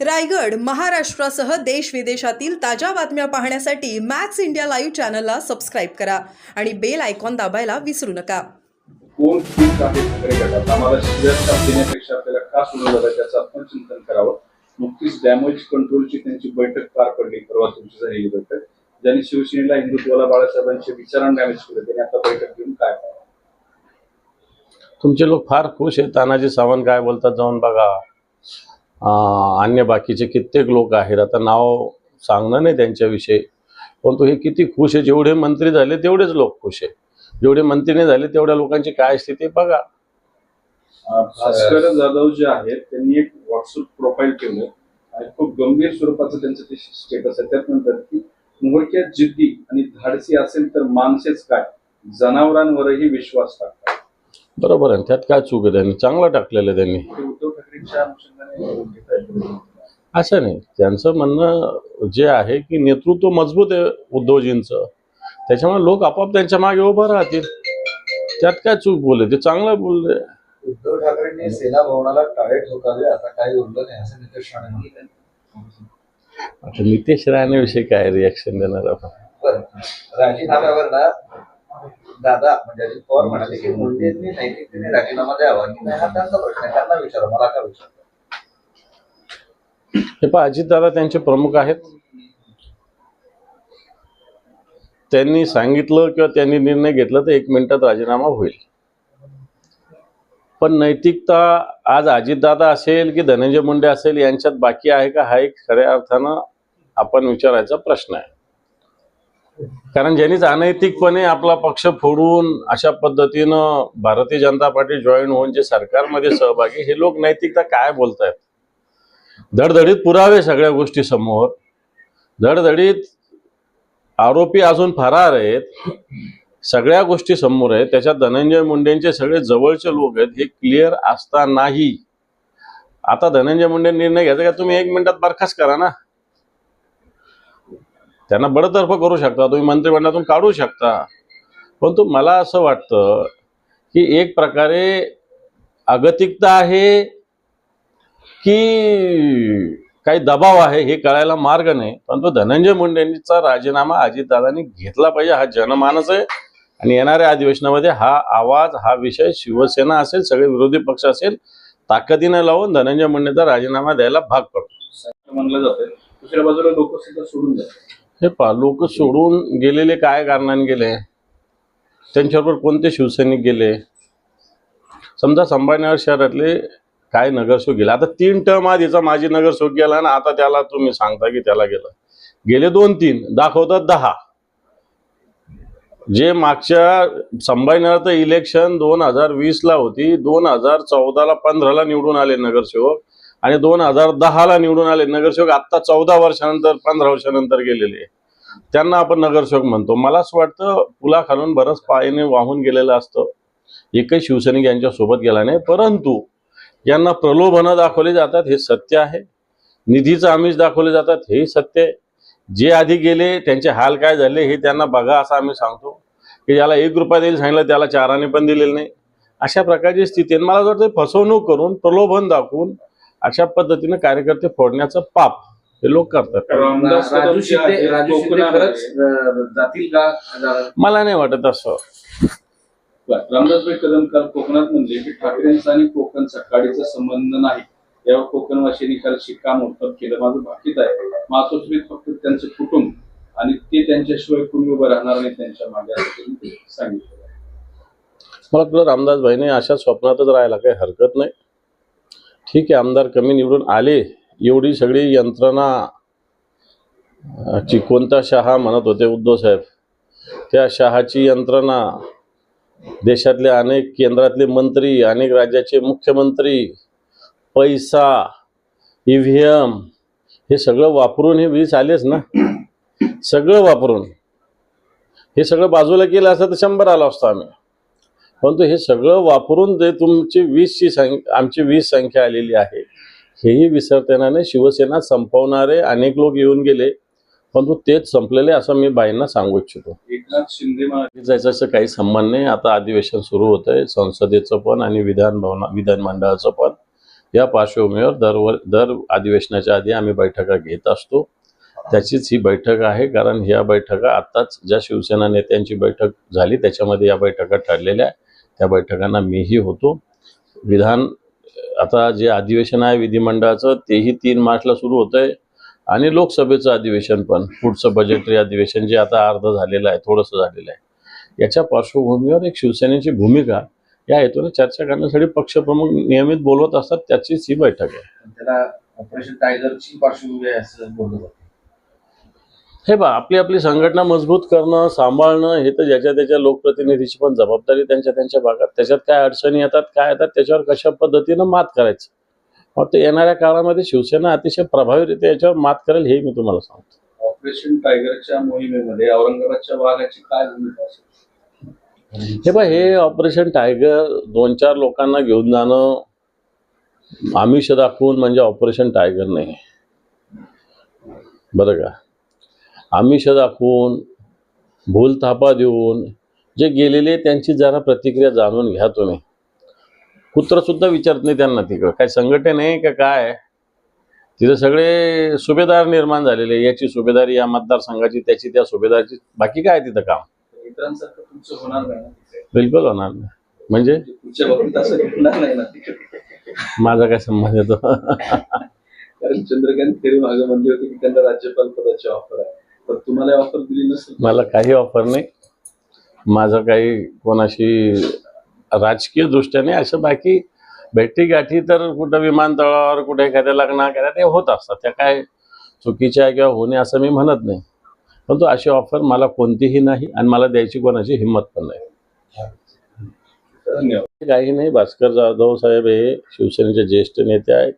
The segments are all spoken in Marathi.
रायगड महाराष्ट्रासह देश विदेशातील ताज्या बातम्या पाहण्यासाठी मॅक्स इंडिया लाईव्ह चॅनलला सबस्क्राईब करा आणि बेल आयकॉन दाबायला विसरू नका. कोण चूक आहे ठाकरे गटात? आम्हाला शिरस्ताप देण्यापेक्षा आपल्याला का सोडवलं जातं त्याचं आपण चिंतन करावं. नुकतीच डॅमेज कंट्रोलची त्यांची बैठक पार पडली. परवा तुमची झालेली बैठक. ज्यांनी शिवसेनेला हिंदुत्वाला बाळासाहेबांच्या विचारांना डॅमेज केलं त्यांनी आता बैठक घेऊन काय करावं? तुमचे लोक फार खुश आहेत. तानाजी सावंत काय बोलतात जाऊन बघा. अन्य बाकीचे कित्येक लोक आहेत. आता नाव सांगणं नाही त्यांच्याविषयी. परंतु हे किती खुश आहे. जेवढे मंत्री झाले तेवढेच लोक खुश आहे जेवढे मंत्री नाही झाले तेवढ्या लोकांची काय स्थिती बघा. भास्कर जाधव जे आहेत त्यांनी एक व्हॉट्सअप प्रोफाईल केलं आणि खूप गंभीर स्वरूपाचं त्यांचं ते स्टेटस आहे. त्यात म्हणतात की मुहूर्त्यात जिद्दी आणि धाडसी असेल तर माणसेच काय? जनावरांवरही विश्वास टाकतात. बरोबर आहे. त्यात काय चूक आहे त्यांनी? चांगलं टाकलेलं आहे त्यांनी. असं नाही. त्यांचं म्हणणं जे आहे की नेतृत्व मजबूत आहे उद्धवजींचं. त्याच्यामुळे लोक आपोआप त्यांच्या मागे उभं राहतील. त्यात काय चूक बोलले? ते चांगलं बोलले. उद्धव ठाकरेंनी सेना भवनाला टाळे ठोकावे आता काही उरलं नाही असं नितेश राणे. आता नितेश राणेविषयी काय रिॲक्शन देणार आपण? राजीनाम्यावर ना दादा म्हणजे अजित पवार म्हणाले की मुंडेंनी नैतिकतेने राजीनामा द्यावा. की नाही हा त्यांचा प्रश्न आहे त्यांना विचारा मला काय विचार हे पहा अजितदादा त्यांचे प्रमुख आहेत. त्यांनी सांगितलं किंवा त्यांनी निर्णय घेतला तर एक मिनिटात राजीनामा होईल. पण नैतिकता आज अजितदादा असेल की धनंजय मुंडे असेल यांच्यात बाकी आहे का हा एक खऱ्या अर्थानं आपण विचारायचा प्रश्न आहे. कारण ज्यांनीच अनैतिकपणे आपला पक्ष फोडून अशा पद्धतीनं भारतीय जनता पार्टी जॉईन होऊन जे सरकारमध्ये सहभागी हे लोक नैतिकता काय बोलतायत? धडधडीत पुरावे सगळ्या गोष्टी समोर. धडधडीत आरोपी अजून फरार आहेत. सगळ्या गोष्टी समोर आहेत. त्याच्यात धनंजय मुंडेंचे सगळे जवळचे लोक आहेत. हे क्लिअर असतानाही. आता धनंजय मुंडे निर्णय घ्यायचा का? तुम्ही एक मिनिटात बरखास्त करा ना. त्यांना बडतर्फ करू शकता तुम्ही मंत्रिमंडळातून काढू शकता. परंतु मला असं वाटतं की एक प्रकारे अगतिकता आहे की काही दबाव आहे हे कळायला मार्ग नाही. परंतु धनंजय मुंडेंचा राजीनामा अजितदादांनी घेतला पाहिजे हा जनमानस आहे. आणि येणाऱ्या अधिवेशनामध्ये हा आवाज हा विषय शिवसेना असेल सगळे विरोधी पक्ष असेल ताकदीने लावून धनंजय मुंडेंचा राजीनामा द्यायला भाग पडतो. म्हणलं जातं दुसऱ्या बाजूला लोक सुद्धा सोडून जातात हे पहा लोक सोडून गेलेले काय कारणाने गेले? त्यांच्याबरोबर कोणते शिवसैनिक गेले? समजा संभाजीनगर शहरातले काय नगरसेवक गेले? आता तीन टर्म आधीचा माजी नगरसेवक गेला ना आता त्याला तुम्ही सांगता की त्याला गेलं. गेले दोन तीन दाखवतात दहा. जे मागच्या संभाजीनगरचं इलेक्शन दोन हजार वीसला होती दोन हजार चौदाला पंधराला निवडून आले नगरसेवक. आणि दोन हजार दहाला निवडून आले. नगरसेवक आत्ता चौदा वर्षानंतर पंधरा वर्षानंतर गेलेले त्यांना आपण नगरसेवक म्हणतो. मला असं वाटतं पुलाखालून बरंच पायाने वाहून गेलेलं असतं. एकही शिवसैनिक यांच्या सोबत गेला नाही. परंतु यांना प्रलोभनं दाखवली जातात हे सत्य आहे. निधीचं आमिष दाखवले जातात हेही सत्य आहे. जे आधी गेले त्यांचे हाल काय झाले हे त्यांना बघा असं आम्ही सांगतो. की ज्याला एक रुपया देईल सांगितलं त्याला चाराने पण दिलेलं नाही. अशा प्रकारची स्थिती आहे. मला असं वाटतं फसवणूक करून प्रलोभन दाखवून अशा पद्धतीने कार्यकर्ते फोडण्याचं पाप हे लोक करतात. राजू शिंदे राजू शिंदे खरंच जातील का? मला नाही वाटत असं. बरं. रामदासभाई कदम काल कोकणात म्हणले की ठाकरेंचा आणि कोकणचा काडीचा संबंध नाही. यावर कोकणवासियांनी काल शिक्कामोर्तब केलं. माझं भाकीत आहे मातोश्रीत फक्त त्यांचं कुटुंब आणि ते त्यांच्याशिवाय कुणी उभं राहणार नाही त्यांच्या मागे सांगितलं. मला वाटतं रामदास भाईने अशा स्वप्नातच राहायला काही हरकत नाही. ठीक आहे आमदार कमी निवडून आले एवढी सगळी यंत्रणा ची कोणता शहा म्हणत होते उद्धव साहेब? त्या शहाची यंत्रणा देशातले अनेक केंद्रातले मंत्री अनेक राज्याचे मुख्यमंत्री पैसा ई व्ही एम हे सगळं वापरून हे वीज आलेच ना? सगळं वापरून. हे सगळं बाजूला केलं असतं तर शंभर आलो असतो आम्ही. परंतु हे सगळं वापरून जे तुमची वीसची संख्या आमची वीस संख्या आलेली आहे हेही विसरता येणार नाही शिवसेना संपवणारे अनेक लोक येऊन गेले. परंतु तेच संपलेले असं मी बाईंना सांगू इच्छितो. एकनाथ शिंदे जायचं असं काही संबंध नाही. आता अधिवेशन सुरू होत आहे संसदेचं पण आणि विधान भवना विधानमंडळाचं पण. या पार्श्वभूमीवर दरवर दर अधिवेशनाच्या आधी आम्ही बैठका घेत असतो. त्याचीच ही बैठक आहे. कारण ह्या बैठका आत्ताच ज्या शिवसेना नेत्यांची बैठक झाली त्याच्यामध्ये या बैठका ठरलेल्या आहे त्या बैठकांना मीही होतो. विधान आता जे अधिवेशन आहे विधिमंडळाचं तेही तीन मार्चला सुरू होतं आहे आणि लोकसभेचं अधिवेशन पण पुढचं बजेटरी अधिवेशन जे आता अर्ध झालेलं आहे थोडंसं झालेलं आहे. याच्या पार्श्वभूमीवर एक शिवसेनेची भूमिका या हेतूने चर्चा करण्यासाठी पक्षप्रमुख नियमित बोलवत असतात त्याचीच ही बैठक आहे. त्याला ऑपरेशन टायगरची पार्श्वभूमी आहे असं बोललं जातं. हे बा आपली आपली संघटना मजबूत करणं सांभाळणं हे तर ज्याच्या त्याच्या लोकप्रतिनिधीची पण जबाबदारी त्यांच्या त्यांच्या भागात. त्याच्यात काय अडचणी येतात काय येतात त्याच्यावर कशा पद्धतीनं मात करायचं? फक्त येणाऱ्या काळामध्ये शिवसेना अतिशय प्रभावीरित्या याच्यावर मात करेल हे मी तुम्हाला सांगतो. ऑपरेशन टायगरच्या मोहिमेमध्ये औरंगाबादच्या भागाची काय भूमिका असेल? हे बा हे ऑपरेशन टायगर दोन चार लोकांना घेऊन जाणं आमिष दाखवून म्हणजे ऑपरेशन टायगर नाही. बरं का? आमिष दाखवून भूल थापा देऊन जे गेलेले त्यांची जरा प्रतिक्रिया जाणून घ्या तुम्ही. कुत्र सुद्धा विचारत नाही त्यांना तिकडं. काय संघटन आहे का काय? तिथे सगळे सुभेदार निर्माण झालेले याची सुभेदारी या मतदारसंघाची त्याची त्या सुभेदारची. बाकी काय तिथं काम? बिलकुल होणार नाही. म्हणजे? माझा काय संबंध येतो कारण चंद्रकांत खैरे मागे म्हणले होते की त्यांना राज्यपाल पदाची ऑफर आहे. तर तुम्हाला ऑफर दिली नसेल. मला काही ऑफर नाही. माझं काही कोणाशी राजकीय दृष्ट्याने असं बाकी भेटी गाठी तर कुठं विमानतळावर कुठे एखाद्या लग्ना केल्या ते होत असतात. त्या काय चुकीच्या किंवा होणे असं मी म्हणत नाही. परंतु अशी ऑफर मला कोणतीही नाही आणि मला द्यायची कोणाची हिंमत पण नाही. धन्यवाद. काही नाही. भास्कर जाधव साहेब हे शिवसेनेचे ज्येष्ठ नेते आहेत.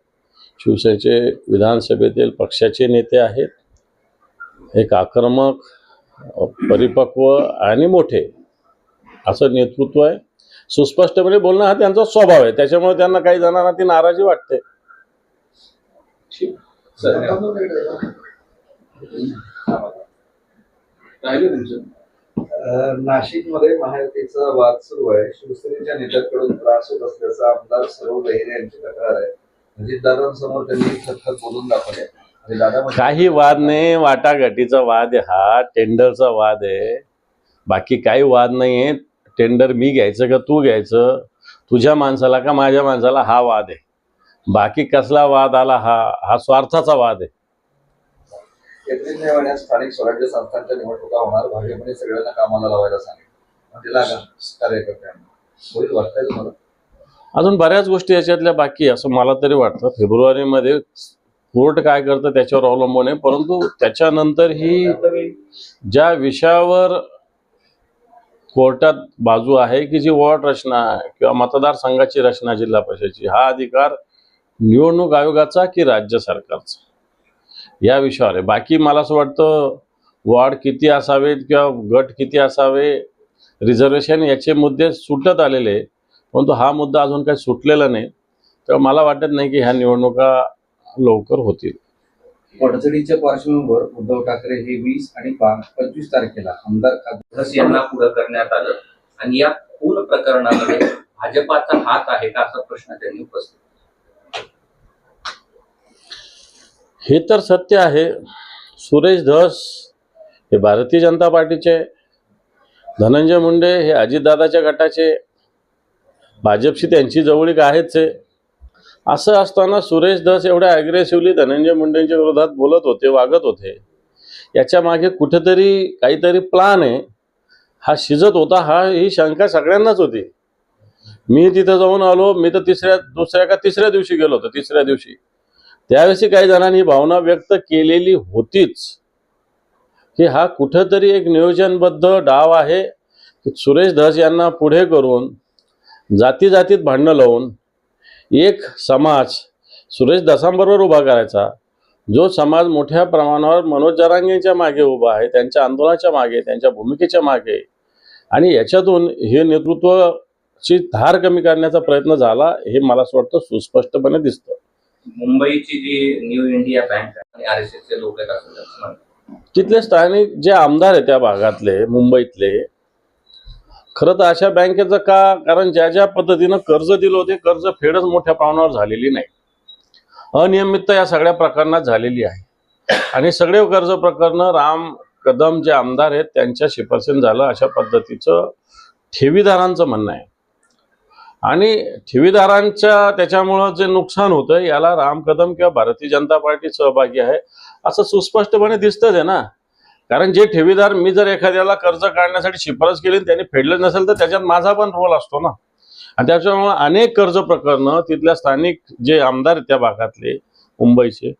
शिवसेनेचे विधानसभेतील पक्षाचे नेते आहेत. एक आक्रमक परिपक्व आणि मोठे असं नेतृत्व आहे. सुस्पष्टपणे बोलणं हा त्यांचा स्वभाव आहे. त्याच्यामुळे त्यांना काही जणांना ती नाराजी वाटते. ठीक सर नाशिकमध्ये महायुतीचा वाद सुरू आहे. शिवसेनेच्या नेत्यांकडून त्रास होत असल्याचा आमदार सौरव बहिरे यांची तक्रार आहे. अजितदादांसमोर त्यांनी खतखत बोलून दाखवले काही वाद नाही वाटाघाटीचा वाद आहे हा टेंडरचा वाद आहे. बाकी काही वाद नाही आहे टेंडर मी घ्यायचं का तू घ्यायचं? तुझ्या माणसाला का माझ्या माणसाला हा वाद आहे? बाकी कसला वाद आला हा? हा स्वार्थाचा वाद आहे. एप्रिल मे महिन्यात स्थानिक स्वराज्य संस्थांच्या निवडणुका होणार. भाजपने सगळ्यांना कामाला लावायला सांगितलं. लागा कार्यकर्त्यांना. होईल वाटतंय तुम्हाला? अजून बऱ्याच गोष्टी याच्यातल्या बाकी असं मला तरी वाटतं. फेब्रुवारीमध्ये कोर्ट काय करतं त्याच्यावर अवलंबून आहे. परंतु त्याच्यानंतर ही ज्या विषयावर कोर्टात बाजू आहे की जी वॉर्ड रचना किंवा मतदारसंघाची रचना जिल्हा परिषदेची हा अधिकार निवडणूक आयोगाचा की राज्य सरकारचा? या विषयावर आहे. बाकी मला असं वाटतं वॉर्ड किती असावेत किंवा गट किती असावे रिझर्वेशन याचे मुद्दे सुटत आलेले परंतु हा मुद्दा अजून काही सुटलेला नाही. तर मला वाटत नाही की ह्या निवडणुका लवकर होतील. पडझडीच्या पार्श्वभूमीवर उद्धव ठाकरे हे वीस आणि पंचवीस तारखेला आमदार खासदार धस यांना पुढे करण्यात आलं. आणि या खून प्रकरणामध्ये भाजपाचा हात आहे का असा प्रश्न त्यांनी उपस्थित हे तर सत्य आहे. सुरेश धस हे भारतीय जनता पार्टीचे धनंजय मुंडे हे अजितदादाच्या गटाचे भाजपशी त्यांची जवळीक आहेच आहे असं असताना सुरेश दस एवढ्या अग्रेसिव्हली धनंजय मुंडेंच्या विरोधात बोलत होते वागत होते. याच्या मागे कुठेतरी काहीतरी प्लान आहे. हा शिजत होता हा ही शंका सगळ्यांनाच होती. मी तिथं जाऊन आलो मी तर तिसऱ्या दुसऱ्या का तिसऱ्या दिवशी गेलो होतो तिसऱ्या दिवशी. त्यावेळेस काही जणांनी भावना व्यक्त केलेली होतीच. की हा कुठंतरी एक नियोजनबद्ध डाव आहे की सुरेश धस यांना पुढे करून जाती जातीत भांडणं लावून एक समाज सुरेश धसांबरोबर उभा करायचा जो समाज मोठ्या प्रमाणावर मनोज जरांगेंच्या मागे उभा आहे त्यांच्या आंदोलनाच्या मागे त्यांच्या भूमिकेच्या मागे आणि याच्यातून हे नेतृत्वाची धार कमी करण्याचा प्रयत्न झाला हे मला असं वाटतं सुस्पष्टपणे दिसतं मुंबईची जी New India bank R S एसचे लोक आहेत. तिथले स्थानिक जे आमदार आहे त्या भागातले मुंबईतले खरं तर अशा बँकेचं का? कारण ज्या ज्या पद्धतीनं कर्ज दिलं होते कर्ज फेडच मोठ्या प्रमाणावर झालेली नाही. अनियमितता या सगळ्या प्रकरणात झालेली आहे. आणि सगळे कर्ज प्रकरणं राम कदम जे आमदार आहेत त्यांच्या शिफारसीन झालं अशा पद्धतीचं ठेवीदारांचं म्हणणं आहे. आणि ठेवीदारांच्या त्याच्यामुळं जे नुकसान होतं याला राम कदम किंवा भारतीय जनता पार्टी सहभागी आहे असं सुस्पष्टपणे दिसतंच आहे ना. कारण जे ठेवीदार मी जर एखाद्याला कर्ज काढण्यासाठी शिफारस केली आणि त्यांनी फेडलं नसेल तर त्याच्यात माझा पण रोल असतो ना. आणि त्याच्यामुळे अनेक कर्ज प्रकरणं तिथल्या स्थानिक जे आमदार त्या भागातले मुंबईचे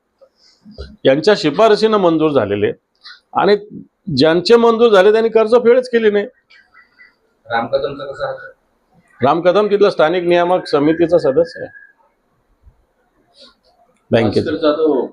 यांच्या शिफारसीनं मंजूर झालेले. आणि ज्यांचे मंजूर झाले त्यांनी कर्ज फेडच केली नाही. राम आहे राम कदम तिथलं स्थानिक नियामक समितीचा सदस्य आहे. जाधव